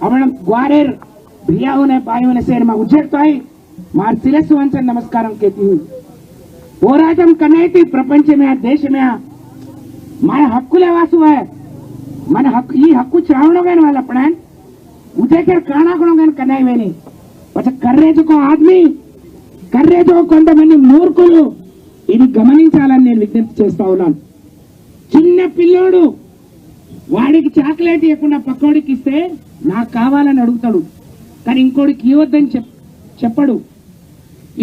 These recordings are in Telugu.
आपण ग्वारेर भियाहून पायून सेन मा उछेडतोय మా శిరస్సు వంచని నమస్కారం కేతి పోరాటం కన్నైతే ప్రపంచమే దేశమే మన హక్కుల వాసు మన హక్కు ఈ హక్కు చావడం కానీ వాళ్ళ అప్పుడాన్ ఉదయకర కాణాకుడం కానీ కన్నాయి వేని પછી కర్రేజుకో ఆద్మీ కర్రేజుకో కొంతమంది మూర్ఖులు ఇది గమనించాలని నేను విజ్ఞప్తి చేస్తా ఉన్నాను చిన్న పిల్లోడు వాడికి చాక్లెట్ ఇవ్వకుండా పక్కోడికి ఇస్తే నాకు కావాలని అడుగుతాడు. కానీ ఇంకోటికి ఇవ్వద్దని చెప్ చెప్పడు.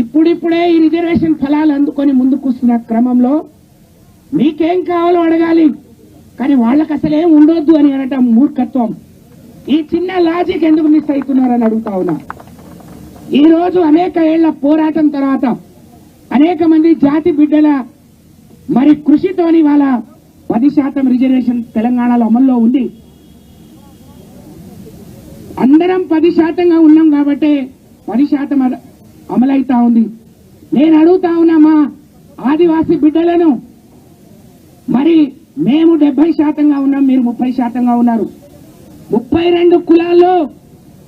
ఇప్పుడిప్పుడే ఈ రిజర్వేషన్ ఫలాలు అందుకొని ముందుకొస్తున్న క్రమంలో మీకేం కావాలో అడగాలి. కానీ వాళ్ళకి అసలేం ఉండొద్దు అని అనటం మూర్ఖత్వం. ఈ చిన్న లాజిక్ ఎందుకు మిస్ అవుతున్నారని అడుగుతా ఉన్నా. ఈరోజు అనేక ఏళ్ళ పోరాటం తర్వాత అనేక మంది జాతి బిడ్డల మరి కృషితోని వాళ్ళ పది శాతం రిజర్వేషన్ తెలంగాణలో అమల్లో ఉంది. అందరం పది శాతంగా ఉన్నాం కాబట్టి పది శాతం అమలైతా ఉంది. నేను అడుగుతా ఉన్నా మా ఆదివాసీ బిడ్డలను మరి మేము డెబ్బై శాతంగా ఉన్నాం మీరు ముప్పై శాతంగా ఉన్నారు. ముప్పై రెండు కులాల్లో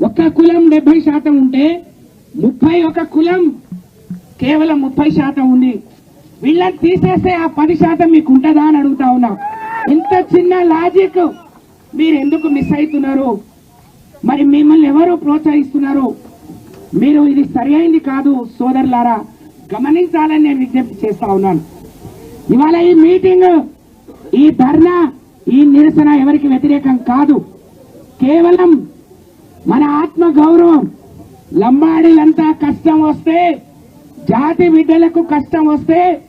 ఒక కులం డెబ్బై శాతం ఉంటే ముప్పై ఒక కులం కేవలం ముప్పై శాతం ఉంది. వీళ్ళని తీసేస్తే ఆ పది శాతం మీకు ఉంటుందా అని అడుగుతా ఉన్నా. ఇంత చిన్న లాజిక్ మీరు ఎందుకు మిస్ అవుతున్నారు? మరి మిమ్మల్ని ఎవరు ప్రోత్సహిస్తున్నారు? మీరు ఇది సరి కాదు సోదరులారా. గమనించాలని నేను విజ్ఞప్తి చేస్తా ఉన్నాను. ఇవాళ ఈ మీటింగ్ ఈ ధర్నా ఈ నిరసన ఎవరికి వ్యతిరేకం కాదు. కేవలం మన ఆత్మ గౌరవం. లంబాడీలంతా కష్టం వస్తే జాతి బిడ్డలకు కష్టం వస్తే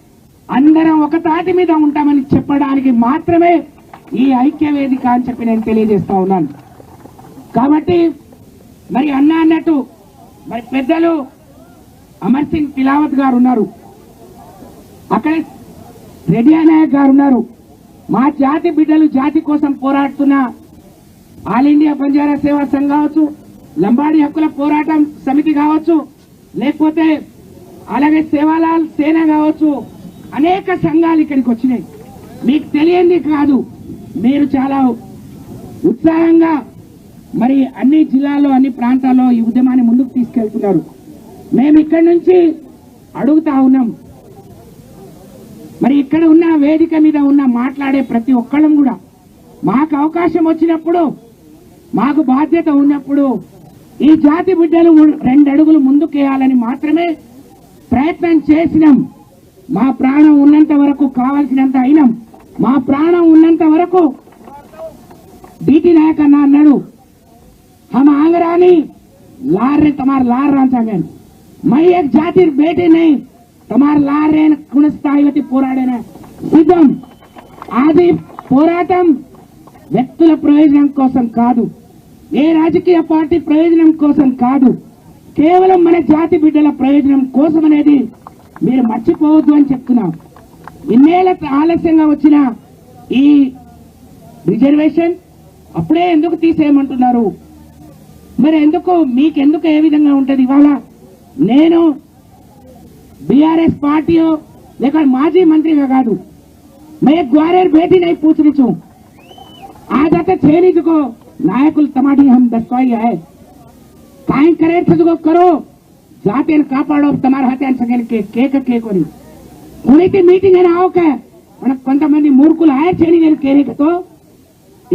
అందరం ఒక తాటి మీద ఉంటామని చెప్పడానికి మాత్రమే ఈ ఐక్య వేదిక అని చెప్పి నేను తెలియజేస్తా ఉన్నాను. కాబట్టి మరి అన్న అన్నట్టు మరి పెద్దలు అమర్ సింగ్ తిలావత్ గారు ఉన్నారు. అక్కడ రెడ్డి నాయక్ గారు ఉన్నారు. మా జాతి బిడ్డలు జాతి కోసం పోరాడుతున్న ఆల్ ఇండియా బంజారా సేవా సంఘ్ కావచ్చు లంబాడి హక్కుల పోరాటం సమితి కావచ్చు లేకపోతే అలాగే సేవాలాల్ సేన కావచ్చు అనేక సంఘాలు ఇక్కడికి వచ్చినాయి. మీకు తెలియంది కాదు మీరు చాలా ఉత్సాహంగా మరి అన్ని జిల్లాల్లో అన్ని ప్రాంతాల్లో ఈ ఉద్యమాన్ని ముందుకు తీసుకెళ్తున్నారు. మేము ఇక్కడి నుంచి అడుగుతా ఉన్నాం. మరి ఇక్కడ ఉన్న వేదిక మీద ఉన్న మాట్లాడే ప్రతి ఒక్కళ్ళం కూడా మాకు అవకాశం వచ్చినప్పుడు మాకు బాధ్యత ఉన్నప్పుడు ఈ జాతి బిడ్డలు రెండు అడుగులు ముందుకేయాలని మాత్రమే ప్రయత్నం చేసినాం. మా ప్రాణం ఉన్నంత వరకు కావాల్సినంత అయినాం. మా ప్రాణం ఉన్నంత వరకు డీటీ నాయక్ అన్న అన్నాడు. हम आंगरानी लार रे तुम्हार लार रांचागन मैं एक जातिर बेटी नहीं तुम्हार लार रे కుణస్థాయివతి పోరాడేన సిద్ధం ఆది పోరాటం వ్యక్తుల ప్రయోజనం కోసం కాదు ఏ రాజకీయ పార్టీ ప్రయోజనం కోసం కాదు కేవలం మన జాతి బిడ్డల ప్రయోజనం కోసం అనేది మీరు మర్చిపోవద్దు అని చెప్తున్నాం ఇన్నేళ్ల ఆలస్యంగా వచ్చిన ఈ రిజర్వేషన్ అప్పుడే ఎందుకు తీసేయమంటున్నారు మరి ఎందుకు? మీకెందుకు ఏ విధంగా ఉంటది ఇవాళ? నేను బీఆర్ఎస్ పార్టీ లేక మాజీ మంత్రిగా కాదు. మే గ్వారేర్ బేటీ నై పూछనిచు ఆదత చేనిచుకో. నాయకులు తమాటి హం దస్వాయి హై కాయం కరే సదుకో కరో. జాతిని కాపాడో తమార హతే అని సగన్ కే కేక కేకొని. కుణితి మీటింగ్ అని ఆవక. మనకు కొంతమంది మూర్ఖులు హైర్ చేయని నేను కేరికతో.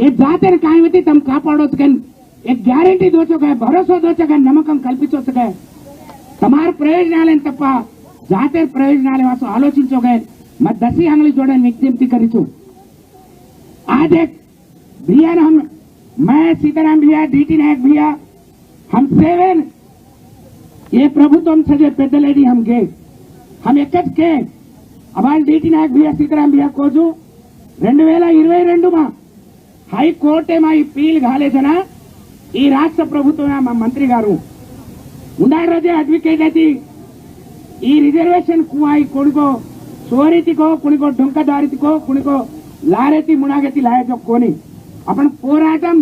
ఏ జాతిని కాయమతి తమ కాపాడవచ్చు కానీ एक ग्यारंटी दोचक है, भरोसा दोचक है नमक कल तमार प्रयोजन तप जाते प्रयोजन आलोचे मैं दसी हंगल चूड़ा विज्ञप्ति करू आज एक भैया हम, मैं, सीताराम भैया, डीटी नायक भैया, हम सेवन, ये प्रभुत्व तो सजे पेद लेडी हम गे हम एक के अबाल डीटी नायक भैया, सीताराम भैया को रुप इंडू हाई कोर्टे मा अपील कॉलेजना ఈ రాష్ట్ర ప్రభుత్వం మా మంత్రి గారు. ముందాడి రోజే అడ్వకేట్ అది ఈ రిజర్వేషన్ కువాయి కొడుకో సోరితికో కుణికో డొంకదారితికో కుణికో లారెతి మునాగతి లాయచొక్కోని అప్పుడు పోరాటం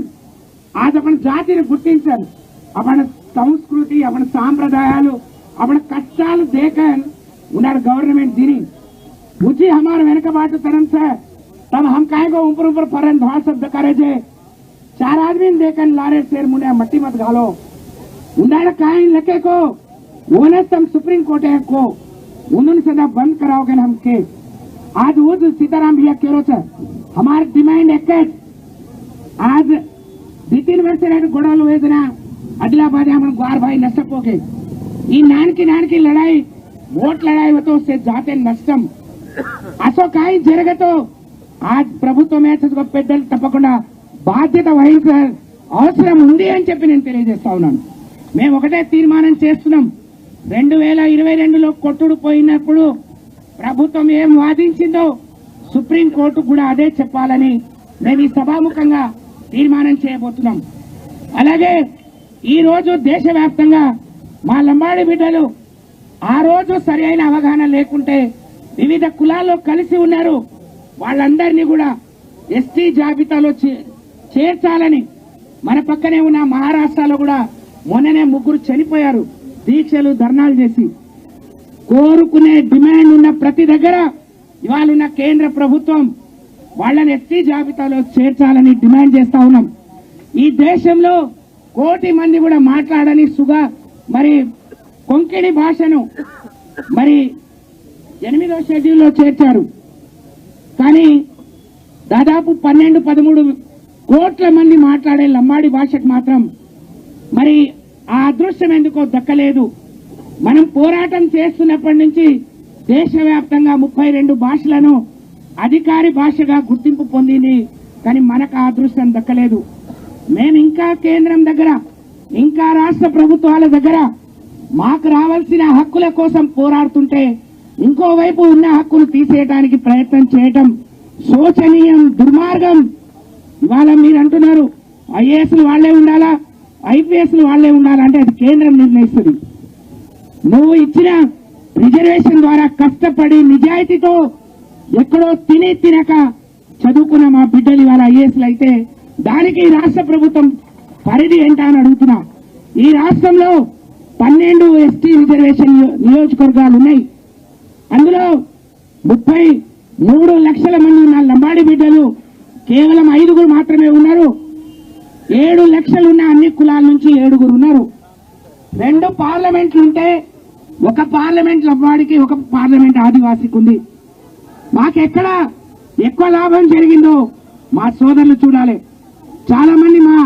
అది అప్పుడు జాతిని గుర్తించారు అప్పుడు సంస్కృతి అప్పుడు సాంప్రదాయాలు అప్పుడు కష్టాలు దేకన్ ఉన్నారు గవర్నమెంట్ దీని. मुझे హమార్ వెనకబాటు తరం సార్ తమ హంకాయగా ఉంపురుంపురు పరం ధ్వాసబ్ద కరేజే चार आदमी ने देखन लारे शेर मुने मट्टी मत घालो उन्होंने काइन लके को उन्हें तुम सुप्रीम कोर्ट है को उन्होंने सदा बंद कराओगे हम केस आज वो जो सीताराम भैया कह रहे हमारे डिमांड एक है आज నితిన్ వెంకటరెడ్డి గొడవలు వేసిన आदिलाबाद हम ग्वार भाई नष्टपोगे ఈ నానికి నానికి లడాయి ఓట్ లడాయి होतो उससे जाते నష్టం అసో కాయి జరగతో ఆజ్ ప్రభుత్వం ఏసో పెద్దలు తప్పకుండా బాధ్యత వహించ అవసరం ఉంది అని చెప్పి నేను తెలియజేస్తా ఉన్నాను. మేము ఒకటే తీర్మానం చేస్తున్నాం. రెండు వేల ఇరవై రెండులో కొట్టుడు పోయినప్పుడు ప్రభుత్వం ఏం వాదించిందో సుప్రీం కోర్టు కూడా అదే చెప్పాలని మేము ఈ సభాముఖంగా తీర్మానం చేయబోతున్నాం. అలాగే ఈరోజు దేశవ్యాప్తంగా మా లంబాడి బిడ్డలు ఆ రోజు సరి అయిన అవగాహన లేకుంటే వివిధ కులాల్లో కలిసి ఉన్నారు. వాళ్ళందరినీ కూడా ఎస్టీ జాబితాలో చేర్చాలని మన పక్కనే ఉన్న మహారాష్ట్రలో కూడా మొన్ననే ముగ్గురు చనిపోయారు. దీక్షలు ధర్నాలు చేసి. కోరుకునే డిమాండ్ ఉన్న ప్రతి దగ్గర ఇవాళ ఉన్న కేంద్ర ప్రభుత్వం వాళ్ళని ఎస్టీ జాబితాలో చేర్చాలని డిమాండ్ చేస్తా ఉన్నాం. ఈ దేశంలో కోటి మంది కూడా మాట్లాడని సుగా మరి కొంకిణి భాషను మరి ఎనిమిదో షెడ్యూల్లో చేర్చారు. కానీ దాదాపు పన్నెండు పదమూడు కోట్ల మంది మాట్లాడే లంబాడి భాషకు మాత్రం మరి ఆ అదృష్టం ఎందుకో దక్కలేదు. మనం పోరాటం చేస్తున్నప్పటి నుంచి దేశవ్యాప్తంగా ముప్పై రెండు భాషలను అధికారి భాషగా గుర్తింపు పొందింది కానీ మనకు ఆ అదృష్టం దక్కలేదు. మేము ఇంకా కేంద్రం దగ్గర ఇంకా రాష్ట్ర ప్రభుత్వాల దగ్గర మాకు రావాల్సిన హక్కుల కోసం పోరాడుతుంటే ఇంకోవైపు ఉన్న హక్కులు తీసేయడానికి ప్రయత్నం చేయటం శోచనీయం దుర్మార్గం. ఇవాళ మీరు అంటున్నారు ఐఏఎస్లు వాళ్ళే ఉండాలా? ఐపీఎస్లు వాళ్ళే ఉండాలా? అంటే అది కేంద్రం నిర్ణయిస్తుంది. నువ్వు ఇచ్చిన రిజర్వేషన్ ద్వారా కష్టపడి నిజాయితీతో ఎక్కడో తిని తినక చదువుకున్న మా బిడ్డలు ఇవాళ ఐఏఎస్లు అయితే దానికి ఈ రాష్ట్ర ప్రభుత్వం పరిధి ఏంటా అని అడుగుతున్నా. ఈ రాష్ట్రంలో పన్నెండు ఎస్టీ రిజర్వేషన్ నియోజకవర్గాలు ఉన్నాయి. అందులో ముప్పై మూడు లక్షల మంది ఉన్న లంబాడి బిడ్డలు కేవలం ఐదుగురు మాత్రమే ఉన్నారు. ఏడు లక్షలు ఉన్న అన్ని కులాల నుంచి ఏడుగురు ఉన్నారు. రెండు పార్లమెంట్లు ఉంటే ఒక పార్లమెంట్ లబ్బాడికి ఒక పార్లమెంట్ ఆదివాసీకి ఉంది. మాకెక్కడ ఎక్కువ లాభం జరిగిందో మా సోదరులు చూడాలి. చాలా మంది మా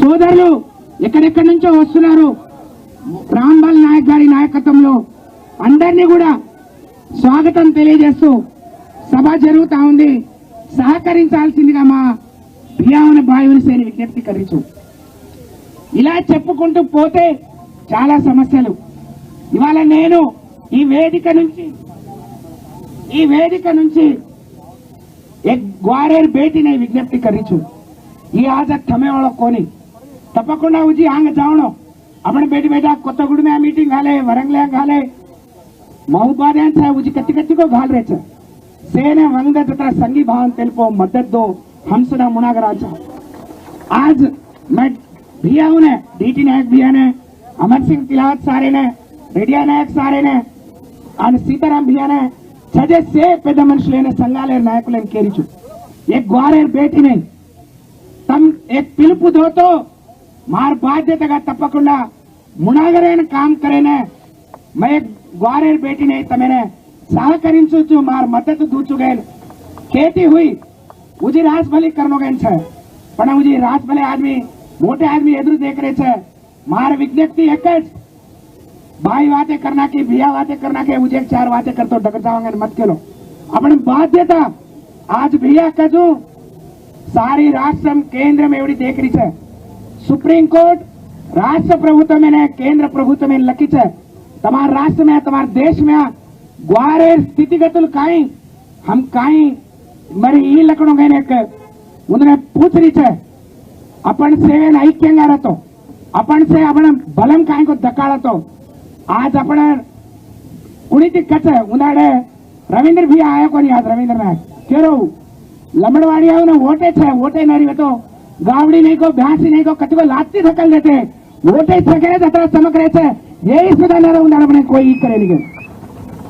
సోదరులు ఎక్కడెక్కడి నుంచో వస్తున్నారు. రాంబాల్ నాయక్ గారి నాయకత్వంలో అందరినీ కూడా స్వాగతం తెలియజేస్తూ సభ జరుగుతా ఉంది. సహకరించాల్సిందిగా మా బియావన సేని విజ్ఞప్తి విజ్ఞప్తికరించు ఇలా చెప్పుకుంటూ పోతే చాలా సమస్యలు. ఇవాళ నేను ఈ వేదిక నుంచి ఈ వేదిక నుంచి గ్వారేరు విజ్ఞప్తి విజ్ఞప్తికరించు ఈ ఆజాద్ తమేవాళ్ళ కోని. తప్పకుండా ఉజి ఆంగ జావడం అప్పుడు బేటి కొత్త గుడిమే మీటింగ్ కాలే వరంగలే కాలే మహబూబాద్ సార్ ఉచి కత్తి కత్తికో గాలి రేచారు ಸೇನೆ ಒಂದೇ ಜೊತೆ ಸಂಘಿ ಭಾವ ತೆಲುಪೋ ಮದ್ದದ್ದು ಹಂಸದ ಮುಣಗರಾಜ आज मैं भैया हूँ ने डीटी नायक भैया ने अमर सिंह तिलावत सारे ने रेडिया नायक सारे ने और सीताराम भैया ने చజేస్తే పెద్ద మనుషులైన సంఘాలైన నాయకులను కేరించు ఏ గ్వారేర్ భేటీని తమ్ ఏ పిలుపు దోతో మారు బాధ్యతగా తప్పకుండా మునాగరేన కామ్ కరేనే మై గ్వారేర్ భేటీనే తమేనే मार मदद మద్దతు దూచుగైన్ खेती हुई, मुझे राज भले करनो गए मुझे राज भले आदमी, मोटे आदमी एदरू देख रहे थे मार विज्ञप्ति एक भाई बातें करना की भैया बातें करना के, मुझे चार बातें कर तो डगर जाओगे मत के लो अपने बात देता आज भैया कजू। सारी राष्ट्र केंद्र में एवरी देख रही है सुप्रीम कोर्ट, राष्ट्र प्रभुत्व में केंद्र प्रभुत्व में लकी है तमार राष्ट्र में तमार देश में గ్వారే స్థితిగతులు కాయి హం लकड़ों మరి ఈ లక్షణం पूछ रही थे अपन से ऐक्य तो अपन से अपन बलम काई को धकाड़तो आज अपन कुणीती कच उन्हाडे रविंद्र भी आयो कोणी आज रविंद्र नायक केरो लमड़वाड़ी आओ उन्हें वोटे थे वोटे नहीं वेतो गावड़ी नहीं को, भ्यासी नहीं को कचको लाती। धकल देते वोटे छके ने जतरा चमक रहे थे। ये सुधा न रहूँ ना अपने कोई करे नहीं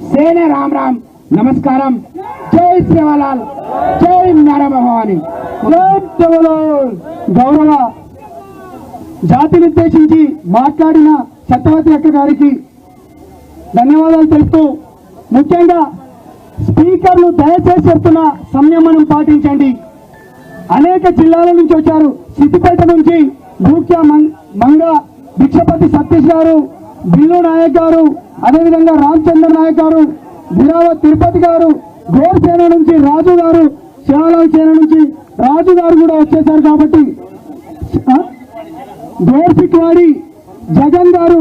సేనే రామ్ రామ్. నమస్కారం. జై సేవాలాల్ జై నారా గౌరవ జాతిని ఉద్దేశించి మాట్లాడిన సత్యవతి అక్క గారికి ధన్యవాదాలు తెలుపుతూ ముఖ్యంగా స్పీకర్లు దయచేసి చెప్తున్న సంయమనం పాటించండి. అనేక జిల్లాల నుంచి వచ్చారు. సిద్దిపేట నుంచి భూక్యా మం- మంగ భిక్షపతి సతీష్ గారు బిల్లు నాయక్ గారు అదేవిధంగా రామచంద్ర నాయక్ గారు ధీరావత్ తిరుపతి గారు గోర్సేన నుంచి రాజు గారు శివాలయ సేన నుంచి రాజు గారు కూడా వచ్చేసారు కాబట్టి గోర్సిక్వాడి జగన్ గారు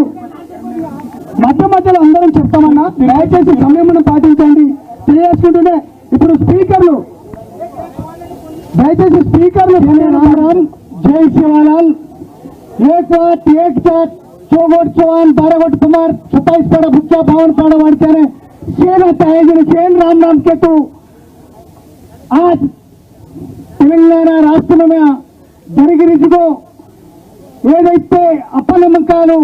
మధ్య మధ్యలో అందరం చెప్తామన్నా దయచేసి సమయం పాటించండి. తెలియజేసుకుంటుంటే ఇప్పుడు స్పీకర్లు దయచేసి స్పీకర్లు జై శివాలాల్ ఏక్ సాత్ ఏక్ సాత్ चौगोट चौहान बारागोट कुमार सत्ताईस पाड़ा भुच्चा बावन पाड़ा वाड़ते सेन आता है जिन्हें सेन राम नाम के तो आज తెలంగాణ రాష్ట్రంలో జరిగినదిగో ఏదైతే అపనమ్మకాలు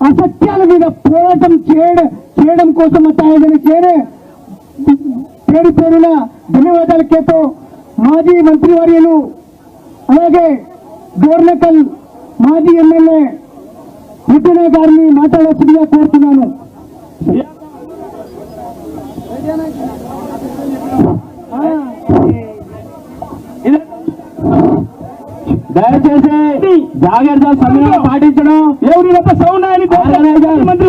అసత్యాల మీద పోరాటం చేయడం చేయడం కోసం అతని చేరే పేరు పేరున ధన్యవాదాలకేతో మాజీ మంత్రివర్యులు అలాగే గోర్నకల్ మాజీ ఎమ్మెల్యే విజయనయ్య గారిని మాట్లాడేసిగా కోరుతున్నాను. దయచేసి జాగ్రత్త సమయం పాటించడం. ఎవరి గొప్ప మంత్రి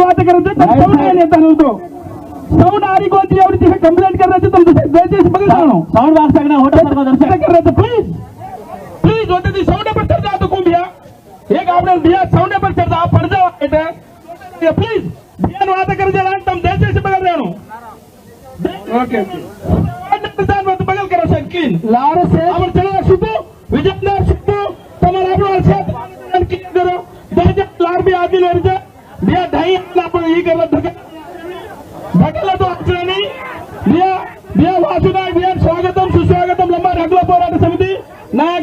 కోతి ఎవరి కంప్లైంట్ కర్ రచ్చు దయచేసి బగలాను సౌండ్ వార్తకన హోటల్ ప్లీజ్ ప్లీజ్ ఒత్తిది సౌండ్ పట్టర్ एक आपने दिया सौने पर चढ़ा पड़ जाओ इधर ये प्लीज़ ध्यान वाद कर दे तुम देर से से रहे हो। ओके ओके प्रधान मत बगल करो सर लार से। अब चलो सुतो विजय ने सुतो तुम्हारा अपना साथ क्लीन करो। देर से लार भी आदमी लड़ जा दिया ढाई आप लोग ये कर रहे धक्के धक्के तो आज नहीं। सुस्वागतम लंबा पोराट समिति। नया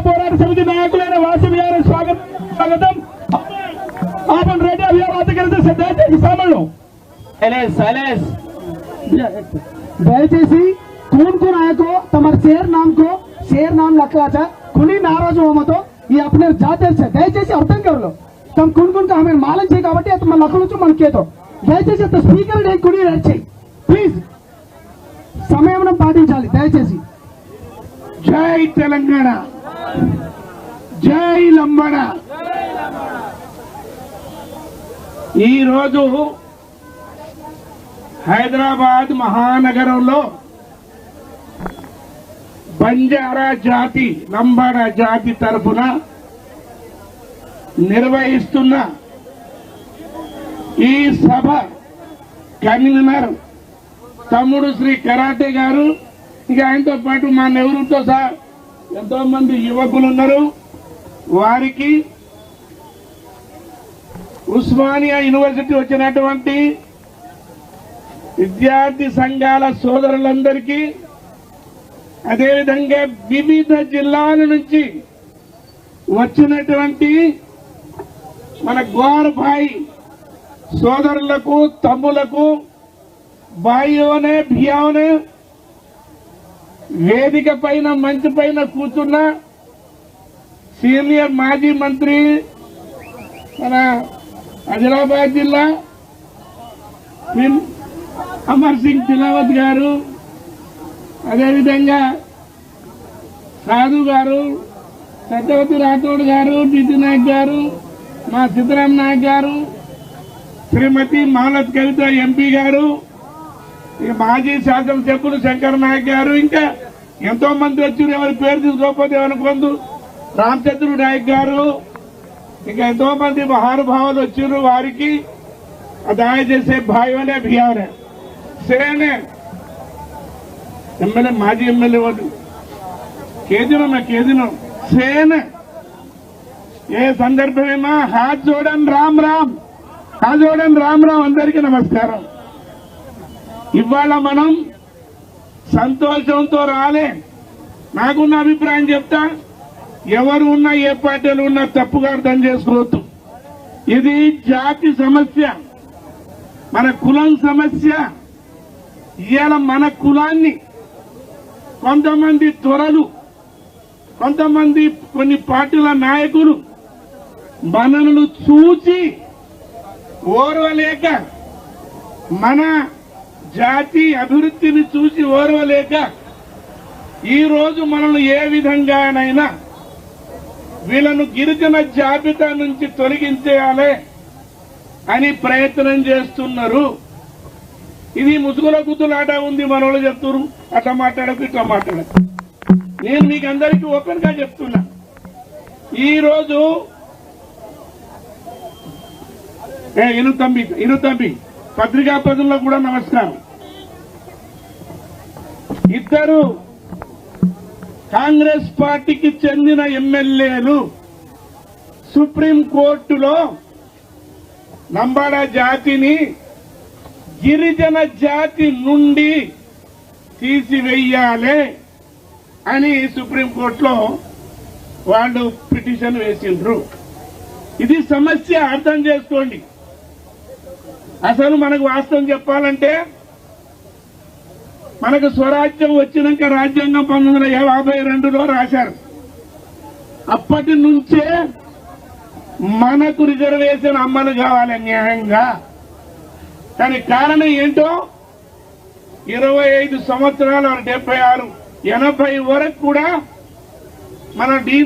पोराट समिति చేయగలదు సార్ దయచేసి దయచేసి कौन कौन आया को तमर शेर नाम को शेर नाम लखला था कुनी नाराज దయచేసి అర్థం కరలో తమ కున్ కున్ మాలం కాబట్టి అతను మన లఖనుచు మన కేతో దయచేసి అతను స్పీకర్ కుని నడిచేయి ప్లీజ్. సమయం పాటించాలి దయచేసి. జై తెలంగాణ. జై లంబడ. ఈరోజు హైదరాబాద్ మహానగరంలో బంజారా జాతి లంబాడ జాతి తరఫున నిర్వహిస్తున్న ఈ సభ కన్వీనర్ తమ్ముడు శ్రీ కరాటే గారు. ఇక ఆయనతో పాటు మా నెహ్రూతో సహా ఎంతో మంది యువకులు ఉన్నారు వారికి ఉస్మానియా యూనివర్సిటీ వచ్చినటువంటి విద్యార్థి సంఘాల సోదరులందరికీ అదేవిధంగా వివిధ జిల్లాల నుంచి వచ్చినటువంటి మన గోరభాయి సోదరులకు తమ్ములకు భాయియోనే భియానే వేదిక పైన మంచి పైన కూర్చున్న సీనియర్ మాజీ మంత్రి మన ఆదిలాబాద్ జిల్లా అమర్ సింగ్ తిలావత్ గారు అదేవిధంగా సాధు గారు సత్యవతి రాథోడ్ గారు టీటీ నాయక్ గారు మా సిద్ధరాం నాయక్ గారు శ్రీమతి మాలత్ కవిత ఎంపీ గారు ఇక మాజీ శాసనసభ్యులు శంకర్ నాయక్ గారు ఇంకా ఎంతో మంది వచ్చి ఎవరి పేరు తీసుకోకపోతే ఏమనుకోండు రామచంద్రుడు నాయక్ గారు ఇంకా ఎంతో మంది మహానుభావులు వచ్చిర్రు వారికి. అదాయ చేసే భాయివనే భియావనే సేనే. ఎమ్మెల్యే మాజీ ఎమ్మెల్యే వాళ్ళు. కేజీలో మా కేజీలో సేన. ఏ సందర్భమేమా? హాత్ జోడన్ రామ్ రామ్. హాత్ జోడన్ రామ్ రామ్ అందరికీ నమస్కారం. ఇవాళ మనం సంతోషంతో రాలే. నాకున్న అభిప్రాయం చెప్తా. ఎవరు ఉన్నా ఏ పార్టీలు ఉన్నా తప్పుగా అర్థం చేసుకోవద్దు. ఇది జాతి సమస్య. మన కులం సమస్య. ఇవాళ మన కులాన్ని కొంతమంది త్వరలు కొంతమంది కొన్ని పార్టీల నాయకులు మనల్ని చూచి ఓర్వలేక మన జాతి అభివృద్ధిని చూసి ఓర్వలేక ఈరోజు మనల్ని ఏ విధంగానైనా వీళ్ళను గిరిజన జాబితా నుంచి తొలగించేయాలి అని ప్రయత్నం చేస్తున్నారు. ఇది ముసుగుల గుద్దులాట ఉంది మనోళ్ళు చెప్తున్నారు అట్లా మాట్లాడకు ఇట్లా మాట్లాడకు. నేను మీకు అందరికీ ఓపెన్గా చెప్తున్నా. ఈ రోజు ఏ ఇను తంబి ఇను తంబి పత్రికా ప్రజల్లో కూడా నమస్కారం. ఇద్దరు కాంగ్రెస్ పార్టీకి చెందిన ఎమ్మెల్యేలు సుప్రీం కోర్టులో జాతిని గిరిజన జాతి నుండి తీసివేయాలి అని సుప్రీంకోర్టులో వాళ్ళు పిటిషన్ వేసిండ్రు. ఇది సమస్య అర్థం చేసుకోండి. అసలు మనకు వాస్తవం చెప్పాలంటే మనకు స్వరాజ్యం వచ్చినాక రాజ్యాంగం పంతొమ్మిది వందల యాభై రెండులో రాశారు. అప్పటి నుంచే మనకు రిజర్వేషన్ అమలు కావాలి న్యాయంగా. దానికి కారణం ఏంటో ఇరవై ఐదు సంవత్సరాలు డెబ్బై ఆరు ఎనభై వరకు కూడా మన డీ